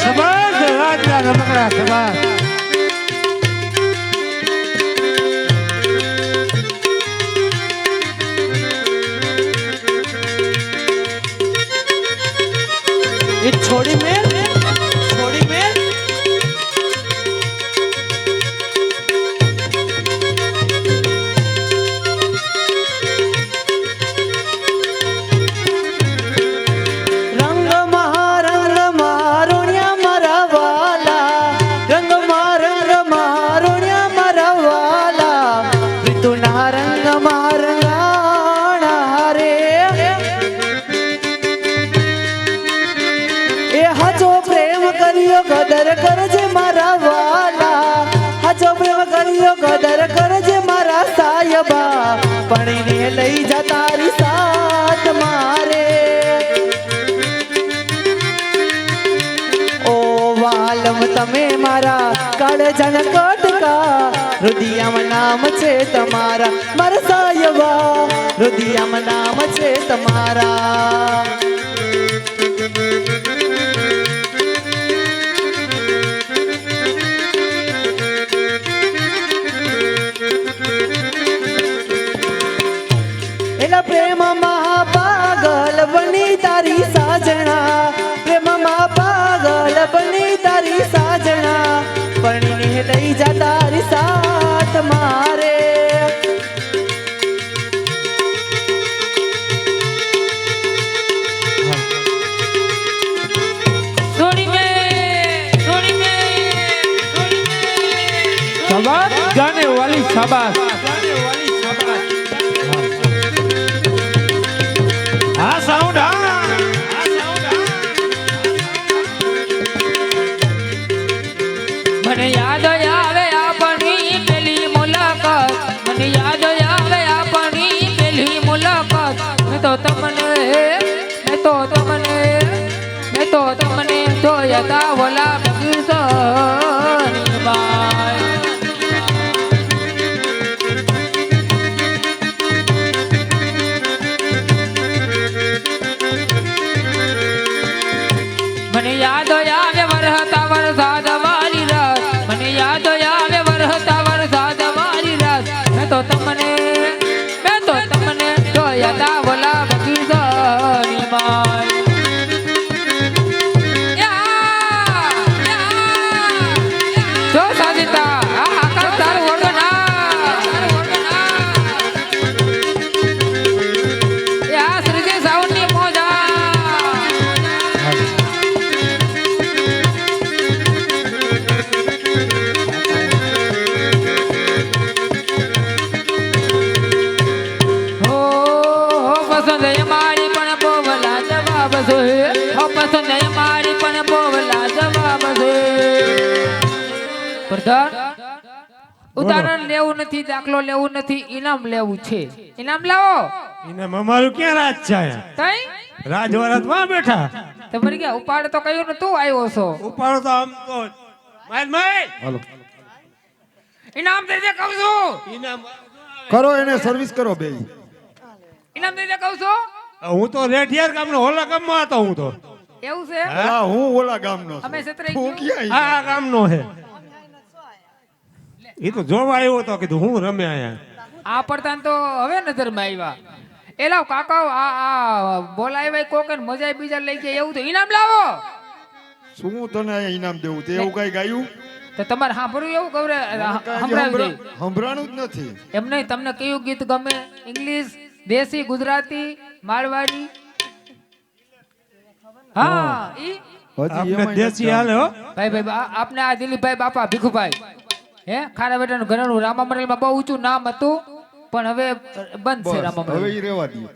સબાસ રાજના રમકડા સબાસ કર્યો કદર કરજે મારા વાલા. હાચો પ્રેમ કર્યો કદર કરજે મારા સાયબા. પણીને લઈ જા તારી સાથ મારે. ઓ વાલમ, તમે મારા કાળજન કટકા. રુદિયામાં નામ છે તમારા. મારા સાયબા, રુદિયામાં નામ છે તમારા. સબાસ હા સાઉન્ડ હા મને યાદ આવે આપણી પેલી મુલાકાત. મને યાદ આવે આપણી પેલી મુલાકાત. મેં તો તમને, મેં તો તમને, મેં તો તમને જોયા લેવું નથી દાખલો લેવું નથી ઇનામ લેવું છે. ઇનામ લાવો. ઇનામ અમારું ક્યાં રાજ છે તઈ? રાજવાળા માં બેઠા? તમારે ક્યાં ઉપાડ તો કયો ને તું આવ્યો છો? ઉપાડ તો આમ તો. માય માય હાલો. ઇનામ દે દે કહું છું. ઇનામ કરો એને સર્વિસ કરો બે ઇનામ દે દે કહું છું. હું તો રેઠિયાર ગામનો હોલા ગામમાં હતો હું તો. એવું છે? હા હું હોલા ગામનો છું. અમે છત્રાઈ હું ક્યાં આ ગામનો હે. એ તો જોવા આવ્યો તો કીધું હું રમે અહીંયા? આ પડતાન તો હવે નજરમાં આવ્યા. એ લાવ કાકા આ આ બોલાવ્યા કોક ને મજા બીજા લઈ ગયા એવું તો ઇનામ લાવો. શું તને અહીંયા ઇનામ દેવું? તે એવું કઈ ગાયું? તો તમારે સાંભળ્યું એવું ગૌરે સંભળાવી દઈ જ નથી. એમ નહીં તમને કયું ગીત ગમે? ઇંગ્લિશ દેશી ગુજરાતી મારવાડી? હા ઈ? દેશી હાલે હો. ભાઈ ભાઈ આપને આ દિલીપભાઈ બાપા ભીખુભાઈ. હે? ખારા બેટાનું ઘરનું રામા મંડળમાં બહુ ઊંચું નામ હતું પણ હવે બંધ છે રામા મંડળ. હવે ઈ રેવા દઈએ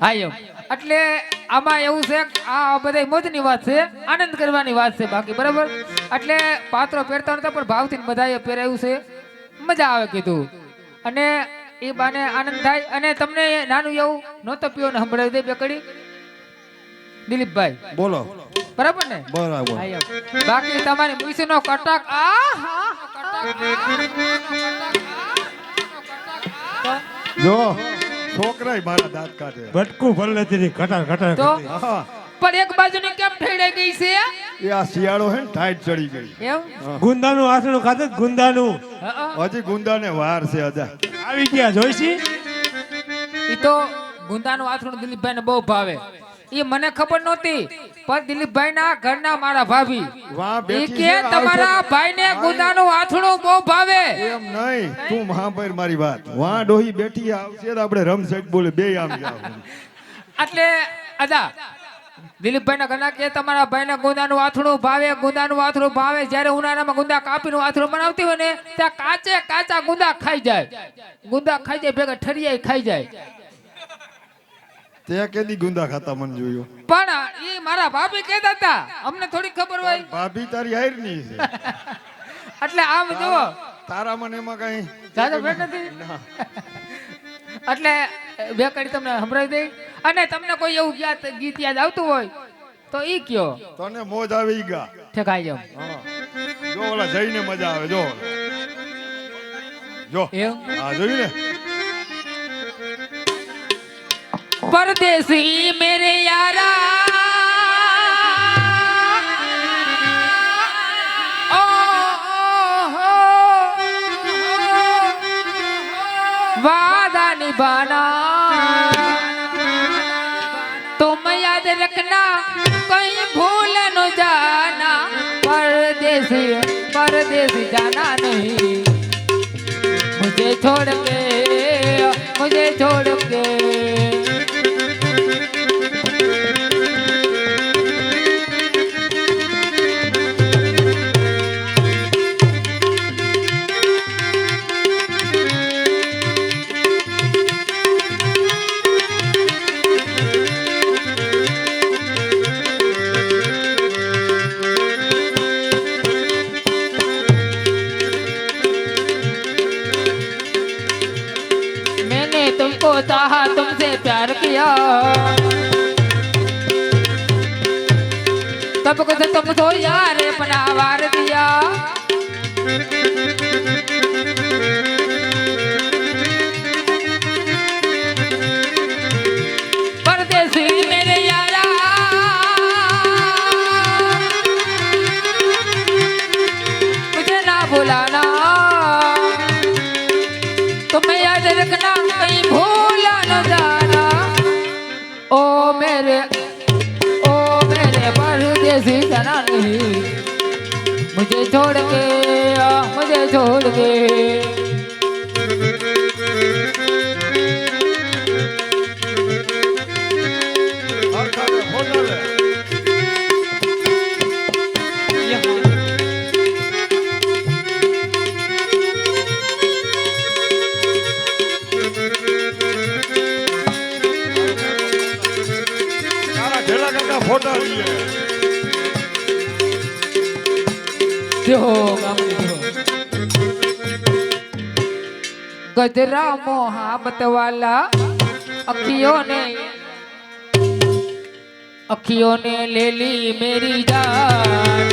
હા એટલે આમાં એવું છે આ બધા મોજની વાત છે આનંદ કરવાની વાત છે બાકી બરાબર? એટલે પાત્રો પહેરતા નતા પણ ભાવથી બધાએ પહેરાયું છે. મજા આવે કીધું. અને એ બાને આનંદ થાય. અને તમને નાનું એવું નહોતો પીવો ને સંભળાવી દે બેકડી. દિલીપભાઈ. બોલો. બરાબર ને? બરાબર. બાકી તમારી મુસીનો કટક આ હા, જો છોકરાય મારા દાંત કાઢે. બટકું ભલે તેની ઘટાર ઘટાર તો? પણ એક બાજુની કેમ ઠેડાઈ ગઈ છે? એ આ શિયાળો હે ટાઈટ ચડી ગઈ. એમ ગુંદાનું આથણું ખાધું જ ગુંદાનું. હજી ગુંદાને વાર છે હજા આવી ગયા જોઈશી? ઈ તો ગુંદાનું દિલીપભાઈ ને બહુ ભાવે. એ મને ખબર નહોતી. પણ દિલીપભાઈ ના ઘરના મારા ભાભી. કે તમારા ભાઈ ને ગુંદાનું આથણું બહુ ભાવે. એમ નહીં તું મહાભાઈ મારી વાત. વા ડોહી બેઠી આવશે આપણે રમ બોલે બે આમ એટલે અદા દિલીપભાઈ ના ઘરના કે તમારા ભાઈને ગુંદાનું આથણું ભાવે ગુંદાનું આથણું ભાવે જ્યારે ઉનાળામાં ગુંદા કાપીનું આથણું બનાવતી હોય ને ત્યાં કાચે કાચા ગુંદા ખાઈ જાય. ગુંદા ખાઈ જાય ભેગા ઠરિયાઈ ખાઈ જાય. તે કેદી ગુંદા ખાતા મને જોયું? પણ એ મારા ભાભી કહેતા હતા. અમને થોડી ખબર હોય. ભાભી તારી હાઈરની છે. એટલે આમ જુઓ. તારા મને એમાં કઈ જાજો ભેટ નથી? એટલે બે કડી તમને સંભળાવી દઈ. અને તમને કોઈ એવું ગીત ગીત યાદ આવતું હોય તો ઈ કયો. તને મોજ આવી ગયા ગા. ઠેકાઈ જાવ જો ઓલા જઈને મજા આવે જો. જો. હા જોયું ને? परदेसी मेरे यारा ओ, हो, वादा निभाना तुम याद रखना कहीं भूल न जाना परदेसी परदेसी जाना नहीं मुझे छोड़ के मुझे छोड़ के तुमको चाहा तुमसे प्यार किया तब कुछ तुमको यार अपना वार दिया छोड़ के आ, मुझे छोड़ के હરખાને ફોટો લે. તારા ઢેલા કાકા ફોટા લઈએ થયો ગજરા મોહાબત વાલા અખિયોને અખિયોને લેલી મેરી જાન.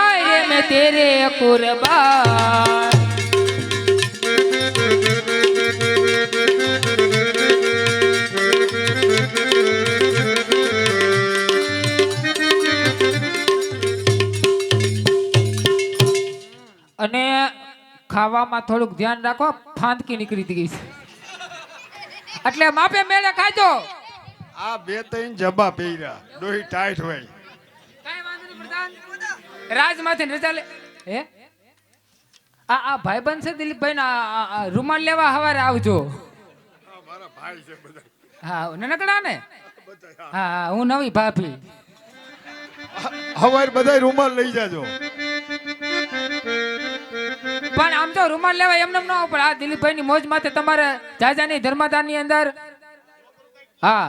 આય મે તેરે કુરબાન ખાવામાં થોડુંક ધ્યાન રાખો ફાંદકી નીકળી ગઈ છે. એટલે માપે મેળે ખાજો. આ બે ત્રણ જબા પહેર્યા ડોહી ટાઈટ હોય. કાંઈ વાંધો નહીં પ્રધાન. રાજમાંથી રજા લે હે? આ આ ભાઈ છે દિલીપભાઈ ના રૂમાલ લેવા હવારે આવજો. મારા ભાઈ છે બધા. હા નનકડા ને? હા. હા હું નવી ભાભી. હવારે બધા રૂમાલ લઈ જાજો. પણ આમ તો રૂમાલ લેવા એમને ન પણ આ દિલીપભાઈ ની મોજ માથે તમારે જાજાની ધર્માદાનની અંદર, હા,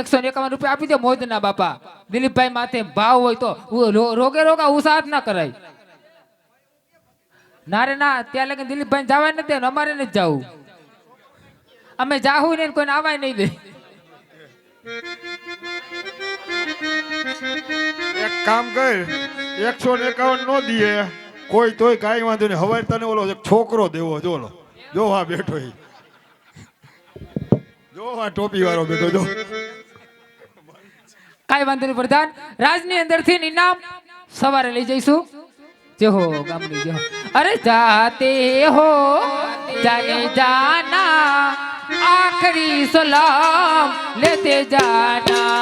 એકસો એકાવન રૂપિયા આપી દે મોજ ના બાપા. દિલીપભાઈ માથે ભાવ હોય તો રોગે રોગા ઉસાહત ના કરાય. ના રે ના, ત્યાં લગી દિલીપભાઈ જવા નથી અમારે નથી જવું. અમે જાહુ ને કોઈને આવાય નહીં દે. એક કામ કર, એકસો એકાવન નો દીએ. કોઈ તોય કાંઈ વાંધો નહીં. હવે તને ઓલો છોકરો દેવો, જો ઓલો જો હા બેઠો એ જો હા ટોપી વાળો બેઠો, જો. કાંઈ વાંધો નહીં, પ્રધાન. રાજની અંદરથી ઇનામ સવારે લઈ જઈશું. જે હો, ગામની જે અરે જાતે હો, જાને જાના. આખરી સલામ લેતે જાના.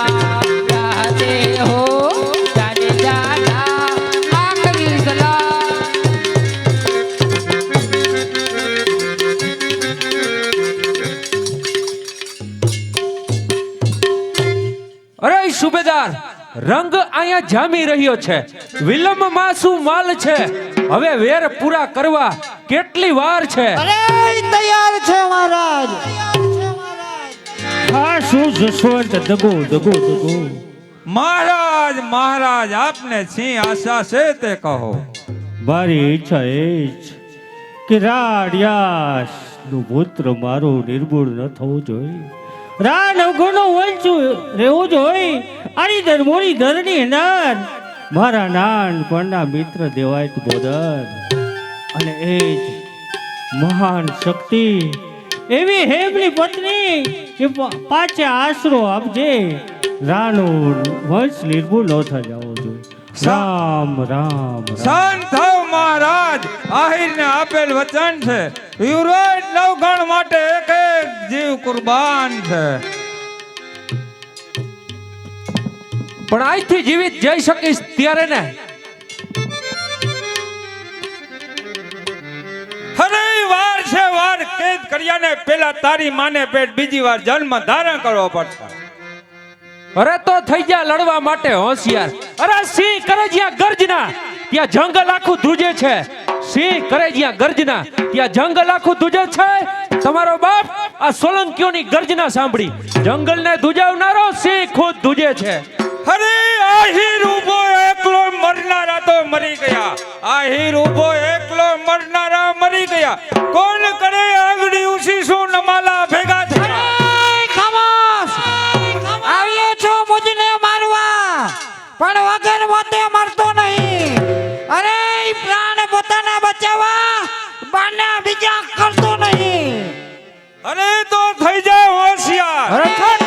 સુબેદાર રંગ અહીંયા જામી રહ્યો છે. વિલંબમાં શું માલ છે. હવે વેર પૂરા કરવા કેટલી વાર છે? અરે તૈયાર છે મહારાજ. હા શું જસવંત દગો દગો દગો. મહારાજ મહારાજ આપને સિંહ આશા છે તે કહો? મારી ઈચ્છા એ જ કે રાડિયાસનું પુત્ર મારું નિર્મૂળ ન થવું જોઈએ. રા અવગણો વંચું રહેવું જોઈએ આની ધર, મોરી ધરની અંદર. મારા નાનપણના મિત્ર દેવાય બોધન અને એ જ મહાન શક્તિ. એવી હેમની પત્ની કે પાછે આશરો આપજે. રાનું વંશ નિર્મૂળ ન થઈ જવો જોઈએ રામ રામ શાંત મહારાજ, આહિરને આપેલ વચન છે. યુવરાજ નવગણ માટે એક એક કુરબાન છે. પણ આજથી જીવિત જઈ શકીશ ત્યારે ને. વાર છે વાર કેદ કર્યાને પેલા તારી માને પેટ બીજી વાર જન્મ ધારણ કરવો પડશે. અરે તો થઈ ગયા લડવા માટે હોશિયાર. અરે સિંહ કરે જ્યાં ગર્જના, ત્યાં જંગલ આખું ધ્રુજે છે. સિંહ કરે જ્યાં ગર્જના, ત્યાં જંગલ આખું ધ્રુજે છે. તમારો બાપ આ સોલંકીઓની ગર્જના સાંભળી. જંગલને ધુજાવનારો સિંહ ખુદ ધુજે છે. અરે આહિર ઊભો એકલો મરનારા તો મરી ગયા. આહિર ઊભો એકલો મરનારા મરી ગયા. કોણ કરે આંગળી ઊંચી શું નમાલા ભેગા થયા? ખામોશ! આવ્યો છો મુજને મારવા. પણ વગર મોતે મરતો નહીં. અરે પ્રાણ પોતાના બચાવવા. બાના બીજા અને તો થઈ જાય હોશિયાર.